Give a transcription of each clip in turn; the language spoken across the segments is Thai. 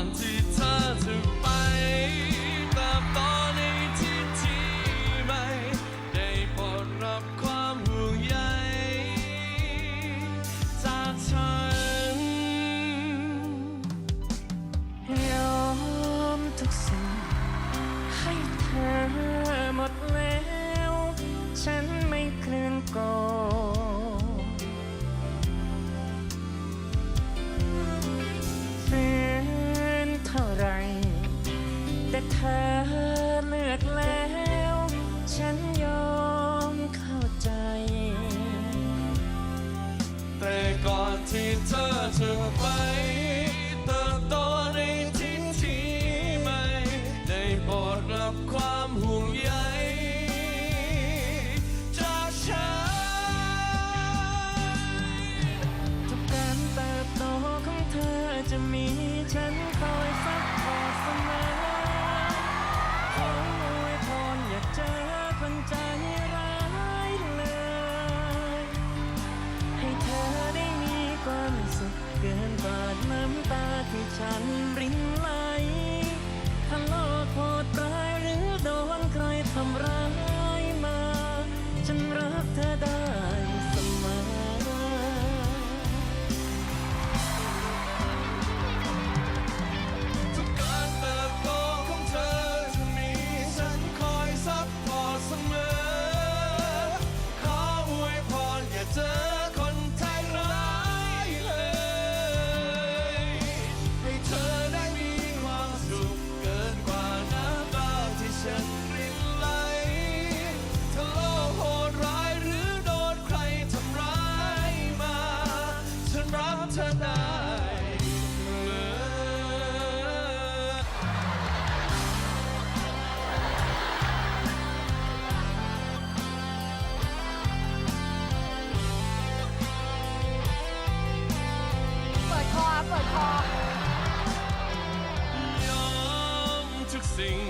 until bye. เธอได้เเปิดคอ ยอมทุกสิ่ง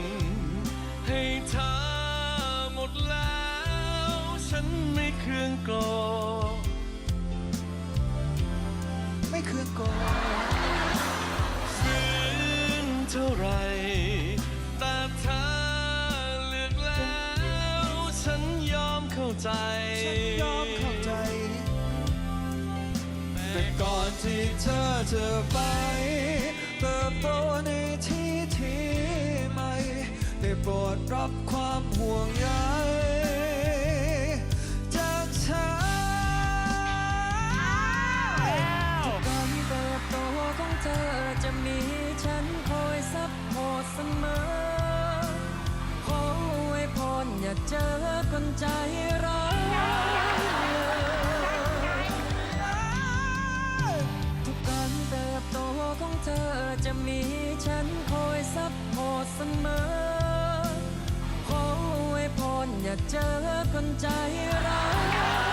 คือก่อนฟื้นเท่าไรแต่เธอเลือกแล้ว ฉันยอมเข้าใจ ฉันยอมเข้าใจ แต่ก่อนที่เธอจะไปเติบโตในที่ที่ใหม่ได้โปรดรับความห่วงใย อย่าเจอคนใจร้ายทุกการเติบโตของเธอจะมีฉันคอยซับพอร์ตเสมอ ขออว้พรอยากเจอคนใจร้าย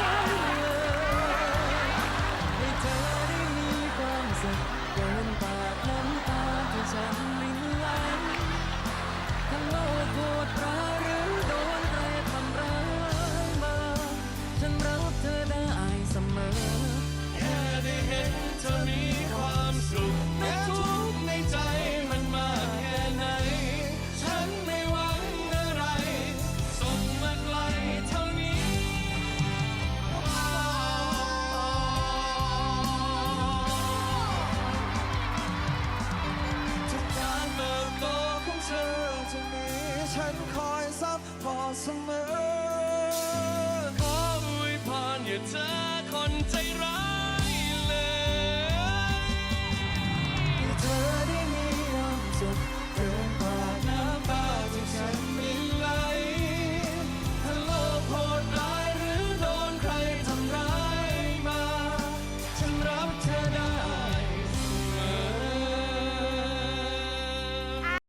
ฉันคอยซับพอเสมอ ขออวยพรอย่าเจอคนใจร้าย